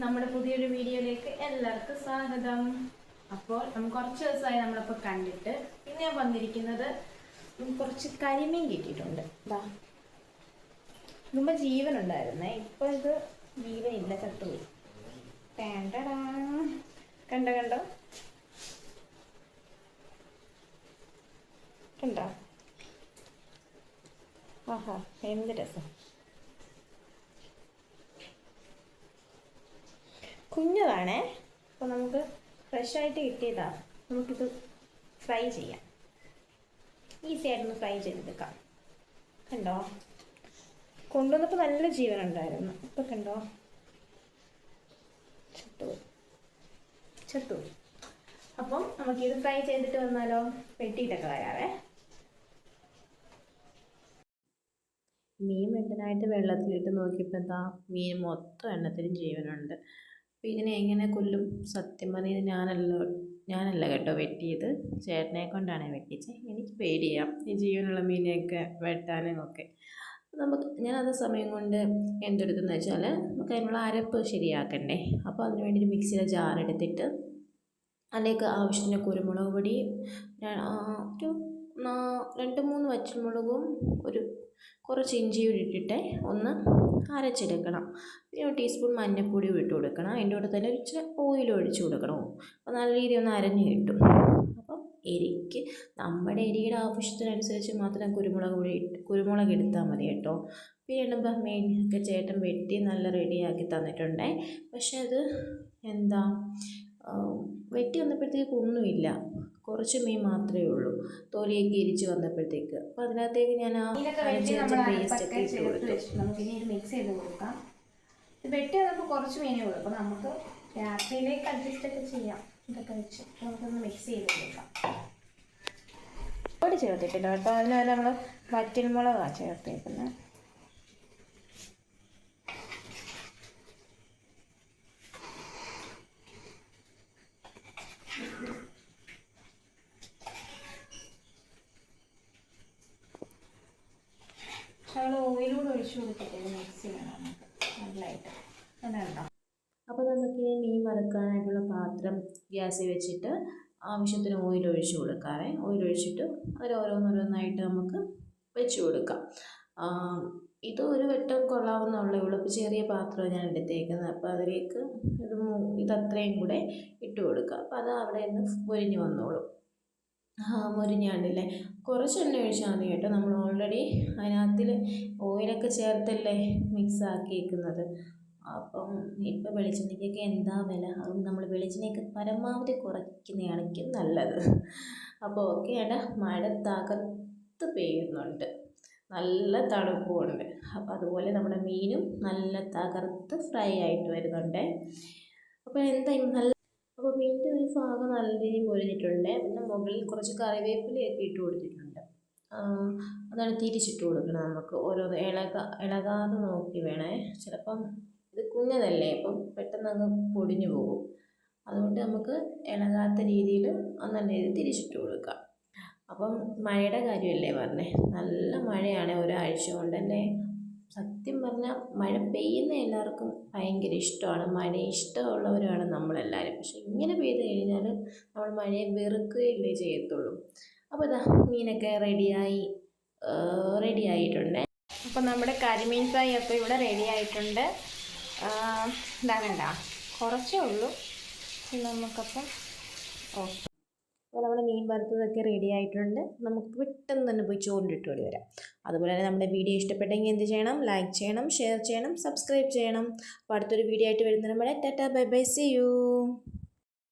നമ്മുടെ പുതിയൊരു വീഡിയോയിലേക്ക് എല്ലാവർക്കും സ്വാഗതം. അപ്പോൾ നമ്മൾ കുറച്ച് ദിവസമായി നമ്മളിപ്പോൾ കണ്ടിട്ട് പിന്നെ ഞാൻ വന്നിരിക്കുന്നത് കുറച്ച് കരിമീൻ കിട്ടിയിട്ടുണ്ട്. ഇതാ ജീവൻ ഉണ്ടായിരുന്നേ. ഇപ്പോൾ ഇത് ജീവനില്ല ചത്തുപോയി. ടേണ്ടടാ കണ്ടോ കണ്ടോ? കണ്ടോ? ആഹാ എന്ത് രസം. കുഞ്ഞതാണേ. അപ്പോൾ നമുക്ക് ഫ്രഷ് ആയിട്ട് കിട്ടിയതാ. നമുക്കിത് ഫ്രൈ ചെയ്യാം. ഈസി ആയിട്ടൊന്ന് ഫ്രൈ ചെയ്തെടുക്കാം. കണ്ടോ? കൊണ്ടുവന്നപ്പോൾ നല്ല ജീവൻ ഉണ്ടായിരുന്നു. ഇപ്പം കണ്ടോ? ചത്തു ചത്തുപോയി അപ്പം നമുക്കിത് ഫ്രൈ ചെയ്തിട്ട് വന്നാലോ? വെട്ടിയിട്ടൊക്കെ വരാവേ. മീൻ വെട്ടനായിട്ട് വെള്ളത്തിലിട്ട് നോക്കിയപ്പോൾ എന്താ? മീൻ മൊത്തം എണ്ണത്തിലും ജീവനുണ്ട്. അപ്പോൾ ഇതിനെ എങ്ങനെ കൊല്ലും? സത്യം പറഞ്ഞാൽ ഞാനല്ലോ ഞാനല്ല കേട്ടോ വെട്ടിയത്. ചേട്ടനെ കൊണ്ടാണ് വെട്ടിച്ചത് എനിക്ക് പേടിയാം ഈ ജീവനുള്ള മീനെയൊക്കെ വെട്ടാനും ഒക്കെ. നമുക്ക് ഞാൻ അത് സമയം കൊണ്ട് എന്തെടുത്തെന്ന് വെച്ചാൽ നമുക്ക് അതിനുള്ള അരപ്പ് ശരിയാക്കണ്ടേ. അപ്പോൾ അതിന് വേണ്ടി ഒരു മിക്സിയുടെ ജാർ എടുത്തിട്ട് അതിലേക്ക് ആവശ്യത്തിന് കുരുമുളക് പൊടി ഒരു രണ്ട് മൂന്ന് പച്ചമുളകും ഒരു കുറച്ച് ഇഞ്ചി കൂടി ഇട്ടിട്ട് ഒന്ന് അരച്ചെടുക്കണം. പിന്നെ ഒരു ടീസ്പൂൺ മഞ്ഞൾപ്പൊടി ഇട്ട് കൊടുക്കണം. അതിന്റെ കൂടെ തന്നെ ഇച്ചിരി ഓയിൽ ഒഴിച്ച് കൊടുക്കണം. അപ്പോൾ നല്ല രീതിയിൽ ഒന്ന് അരഞ്ഞ് കിട്ടും. അപ്പം എരിക്ക് നമ്മുടെ എരിയുടെ ആവശ്യത്തിനനുസരിച്ച് മാത്രം കുരുമുളക് പൊടി കുരുമുളക് എടുത്താൽ മതി കേട്ടോ. പിന്നെ ഇടുമ്പോൾ മീനൊക്കെ ചേട്ടൻ വെട്ടി നല്ല റെഡിയാക്കി തന്നിട്ടുണ്ടേ. പക്ഷെ അത് എന്താ? വെട്ടി വന്നപ്പോഴത്തേക്ക് ഒന്നുമില്ല കുറച്ച് മീൻ മാത്രമേ ഉള്ളൂ. തോലിയൊക്കെ ഇരിച്ച് വന്നപ്പോഴത്തേക്ക്. അപ്പോൾ അതിനകത്തേക്ക് ഞാൻ ആ ഇട്ട് കൊടുത്തു മിക്സ് ചെയ്ത് കൊടുക്കാം. ഇത് വെട്ടി വന്നപ്പോൾ കുറച്ച് മീനേ ഉള്ളൂ. അപ്പോൾ നമുക്ക് രാത്രിയിലേക്ക് അഡ്ജസ്റ്റ് ഒക്കെ ചെയ്യാം. ഇതൊക്കെ വെച്ച് നമുക്കൊന്ന് മിക്സ് ചെയ്ത് കൊടുക്കാം. പൊടി ചേർത്തിട്ടില്ല കേട്ടോ. അതിന് നമ്മൾ വറ്റൽമുളകാണ് ചേർത്തേക്കുന്നത്. ഓയിലൂടെ ഒഴിച്ചു കൊടുത്തിട്ട് മിക്സ് ചെയ്യണം നല്ലതായിട്ട്. അപ്പോൾ നമുക്ക് മീൻ വറുക്കാനായിട്ടുള്ള പാത്രം ഗ്യാസിൽ വെച്ചിട്ട് ആവശ്യത്തിന് ഓയിൽ ഒഴിച്ചു കൊടുക്കാവേ. ഓയിൽ ഒഴിച്ചിട്ട് ഓരോന്നോരോന്നായിട്ട് നമുക്ക് വെച്ച് കൊടുക്കാം. ഇത് ഒരു വെട്ടം കൊള്ളാവുന്നുള്ളേ ഉള്ളൂ. ഇപ്പോൾ ചെറിയ പാത്രമാണ് ഞാൻ എടുത്തേക്കുന്നത്. അപ്പോൾ അതിലേക്ക് ഇത് ഇതത്രയും കൂടെ ഇട്ട് കൊടുക്കുക അപ്പോൾ അത് അവിടെ നിന്ന് പൊരിഞ്ഞ് വന്നോളും. മുരിഞ്ഞാണ്ടില്ലേ കുറച്ച് എണ്ണ ഒഴിച്ചാൽ മതി കേട്ടോ. നമ്മൾ ഓൾറെഡി അതിനകത്തിൽ ഓയിലൊക്കെ ചേർത്തല്ലേ മിക്സ് ആക്കിയേക്കുന്നത്. അപ്പം ഇപ്പം വെളിച്ചെണ്ണയ്ക്കൊക്കെ എന്താ വില? അതും നമ്മൾ വെളിച്ചെണ്ണയൊക്കെ പരമാവധി കുറയ്ക്കുന്നതാണെങ്കിൽ നല്ലത്. അപ്പോൾ ഓക്കെ ഏട്ടാ മഴ തകർത്ത് പെയ്യുന്നുണ്ട്. നല്ല തണുപ്പുമുണ്ട് അപ്പോൾ അതുപോലെ നമ്മുടെ മീനും നല്ല തകർത്ത് ഫ്രൈ ആയിട്ട് വരുന്നുണ്ട്. അപ്പോൾ എന്തായാലും നല്ല അപ്പോൾ മീനിന്റെ ഒരു ഭാഗം നല്ല രീതിയിൽ മുരിഞ്ഞിട്ടുണ്ട്. പിന്നെ മുകളിൽ കുറച്ച് കറിവേപ്പിലയൊക്കെ ഇട്ട് കൊടുത്തിട്ടുണ്ട്. അതാണ് തിരിച്ചിട്ട് കൊടുക്കണം നമുക്ക്. ഓരോ ഇളക ഇളകാതെ നോക്കി വേണേ. ചിലപ്പം ഇത് കുഞ്ഞതല്ലേ അപ്പം പെട്ടെന്ന് അങ്ങ് പൊടിഞ്ഞു പോകും. അതുകൊണ്ട് നമുക്ക് ഇളകാത്ത രീതിയിൽ നല്ല രീതിയിൽ തിരിച്ചിട്ട് കൊടുക്കാം. അപ്പം മഴയുടെ കാര്യമല്ലേ പറഞ്ഞേ? നല്ല മഴയാണ് ഒരാഴ്ച കൊണ്ടല്ലേ സത്യം പറഞ്ഞാൽ മഴ പെയ്യുന്ന എല്ലാവർക്കും ഭയങ്കര ഇഷ്ടമാണ്. മഴ ഇഷ്ടമുള്ളവരാണ് നമ്മളെല്ലാവരും. പക്ഷെ ഇങ്ങനെ പെയ്ത് കഴിഞ്ഞാൽ നമ്മൾ മഴയെ വെറുക്കുകയല്ലേ ചെയ്യത്തുള്ളൂ. അപ്പോൾ ഇതാ മീനൊക്കെ റെഡിയായി റെഡി ആയിട്ടുണ്ട് അപ്പോൾ നമ്മുടെ കരിമീൻ ഫ്രൈ ഒക്കെ ഇവിടെ റെഡി ആയിട്ടുണ്ട് ഇതാ വേണ്ട കുറച്ചേ ഉള്ളൂ. നമുക്കപ്പം ഓക്കെ അപ്പോൾ നമ്മുടെ മീൻ വറുത്തതൊക്കെ റെഡി ആയിട്ടുണ്ട്. നമുക്ക് പെട്ടെന്ന് തന്നെ പോയി ചോറിന്റെ ഓടി വരാം. അതുപോലെ തന്നെ നമ്മുടെ വീഡിയോ ഇഷ്ടപ്പെട്ടെങ്കിൽ എന്ത് ചെയ്യണം? ലൈക്ക് ചെയ്യണം ഷെയർ ചെയ്യണം സബ്സ്ക്രൈബ് ചെയ്യണം. അപ്പോൾ അടുത്തൊരു വീഡിയോ ആയിട്ട് വരുന്നതിന് നമ്മുടെ tata bye bye see you